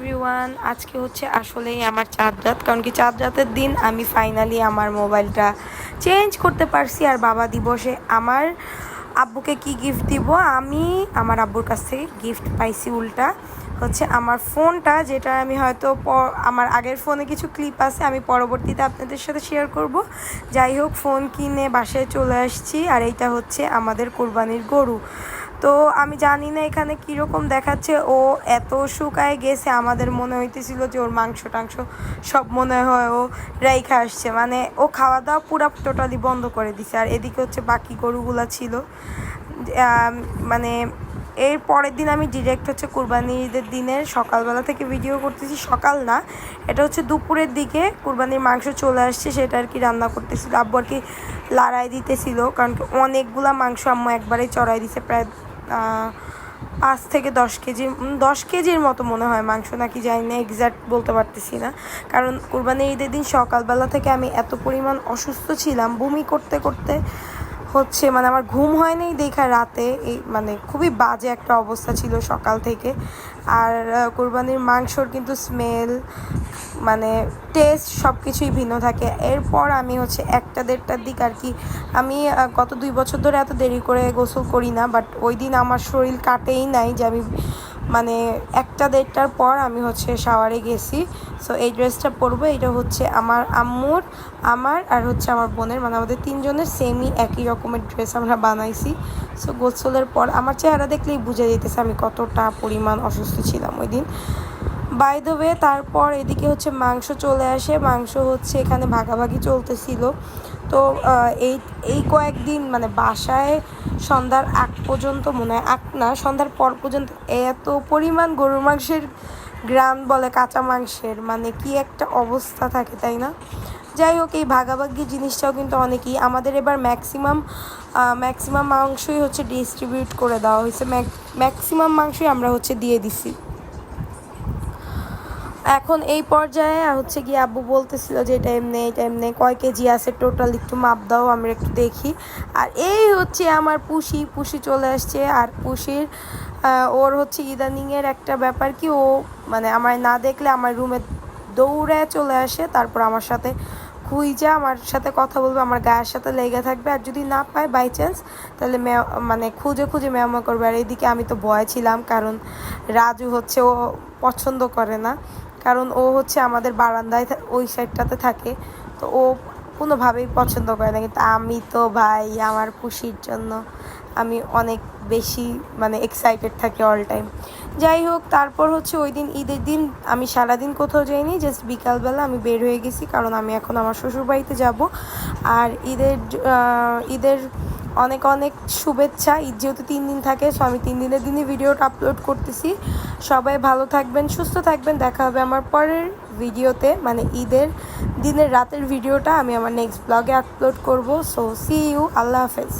Everyone আজকে হচ্ছে আসলেই আমার চাঁদ রাত, কারণ কি চাঁদ রাতের দিন আমি ফাইনালি আমার মোবাইলটা চেঞ্জ করতে পারছি আর বাবা দিবসে আমার আব্বুকে কি গিফট দিব? আমি আমার আব্বুর কাছ থেকে গিফট পাইছি উল্টা। হচ্ছে আমার ফোনটা, যেটা আমি হয়তো আমার আগের ফোনে কিছু ক্লিপ আছে, আমি পরবর্তীতে আপনাদের সাথে শেয়ার করব। যাই হোক, ফোন কিনে বাসায় চলে আসছি, আর এইটা হচ্ছে আমাদের কোরবানির গরু। তো আমি জানি না এখানে কীরকম দেখাচ্ছে। ও এত শুকায় গেছে, আমাদের মনে হইতেছিল যে ওর মাংস টাংস সব মনে হয় ও রাইখা আসছে। মানে ও খাওয়া দাওয়া পুরা টোটালি বন্ধ করে দিছে। আর এদিকে হচ্ছে বাকি গরুগুলা ছিল। মানে এর পরের দিন আমি ডিরেক্ট হচ্ছে কুরবানি ঈদের দিনের সকালবেলা থেকে ভিডিও করতেছি। সকাল না, এটা হচ্ছে দুপুরের দিকে কুরবানির মাংস চলে আসছে, সেটা আর কি রান্না করতেছিল। আব্বু আর কি লড়াই দিতেছিল, কারণ অনেকগুলা মাংস আম্মু একবারেই চড়াই দিছে প্রায় পাঁচ থেকে দশ কেজি দশ কেজির মতো মনে হয় মাংস নাকি যাই না এক্স্যাক্ট বলতে পারতেছি না। কারণ কোরবানি ঈদের দিন সকালবেলা থেকে আমি এত পরিমাণ অসুস্থ ছিলাম, বমি করতে করতে হচ্ছে মানে আমার ঘুম হয়নি দেখা রাতে, এই মানে খুবই বাজে একটা অবস্থা ছিল সকাল থেকে। আর কোরবানির মাংসর কিন্তু স্মেল মানে টেস্ট সব কিছুই ভিন্ন থাকে। এরপর আমি হচ্ছে একটা দেড়টার দিক আর কি, আমি গত দুই বছর ধরে এত দেরি করে গোসল করি না বাট ওই দিন আমার শরীর কাটেই নাই যে আমি মানে একটা দেড়টার পর আমি হচ্ছে শাওয়ারে গেছি। সো এই ড্রেসটা পরবো এটা হচ্ছে আমার আম্মুর, আমার আর হচ্ছে আমার বোনের। মানে আমাদের তিনজনের সেমই একই রকমের ড্রেস আমরা বানাইছি। সো গোসলের পর আমার চেহারা দেখলেই বুঝে যেতেছে আমি কতটা পরিমাণ অসুস্থ ছিলাম ওই দিন। বাই দ্য ওয়ে তারপর এদিকে হচ্ছে মাংস চলে আসে। মাংস হচ্ছে এখানে ভাগাভাগি চলতেছিল। তো এই এই কয়েকদিন মানে বাসায় সন্ধ্যার আগ পর্যন্ত মনে হয়, আগ না, সন্ধ্যার পর পর্যন্ত এত পরিমাণ গরুর মাংসের গ্রাম বলে কাঁচা মাংসের মানে কি একটা অবস্থা থাকে, তাই না? যাই হোক, এই ভাগাভাগি জিনিসটাও কিন্তু অনেকেই, আমাদের এবার ম্যাক্সিমাম ম্যাক্সিমাম মাংসই হচ্ছে ডিস্ট্রিবিউট করে দেওয়া হয়েছে ম্যাক্সিমাম মাংসই আমরা হচ্ছে দিয়ে দিছি। এখন এই পর্যায়ে হচ্ছে গিয়ে আব্বু বলতেছিল যে এটা এমনি এটা এমনি, কয় কেজি আছে টোটাল একটু মাপ দাও আমরা একটু দেখি। আর এই হচ্ছে আমার পুষি পুষি চলে আসছে। আর পুষির ওর হচ্ছে ইদানিংয়ের একটা ব্যাপার কি, ও মানে আমার না দেখলে আমার রুমে দৌড়ে চলে আসে, তারপর আমার সাথে খুঁজে আমার সাথে কথা বলবে, আমার গায়ের সাথে লেগে থাকবে। আর যদি না পায় বাই চান্স তাহলে মানে খুঁজে খুঁজে মেয়ামা করবে। আর এইদিকে আমি তো ভয় ছিলাম, কারণ রাজু হচ্ছে ও পছন্দ করে না। কারণ ও হচ্ছে আমাদের বারান্দায় ওই সাইডটাতে থাকে, তো ও কোনোভাবেই পছন্দ করে না। কিন্তু আমি তো ভাই, আমার খুশির জন্য আমি অনেক বেশি মানে এক্সাইটেড থাকি অল টাইম যাই হোক, তারপর হচ্ছে ওই দিন ঈদের দিন আমি সারাদিন কোথাও যাইনি জাস্ট বিকালবেলা আমি বের হয়ে গেছি, কারণ আমি এখন আমার শ্বশুরবাড়িতে যাব। আর ঈদের ঈদের অনেক অনেক শুভেচ্ছা, ঈদ যেহেতু তিন দিন থাকে সো আমি তিন দিনের দিনই ভিডিওটা আপলোড করতেছি। সবাই ভালো থাকবেন, সুস্থ থাকবেন। দেখা হবে আমার পরের ভিডিওতে মানে ঈদের দিনের রাতের ভিডিওটা আমি আমার নেক্সট ব্লগে আপলোড করব। সো সি ইউ আল্লাহ হাফেজ।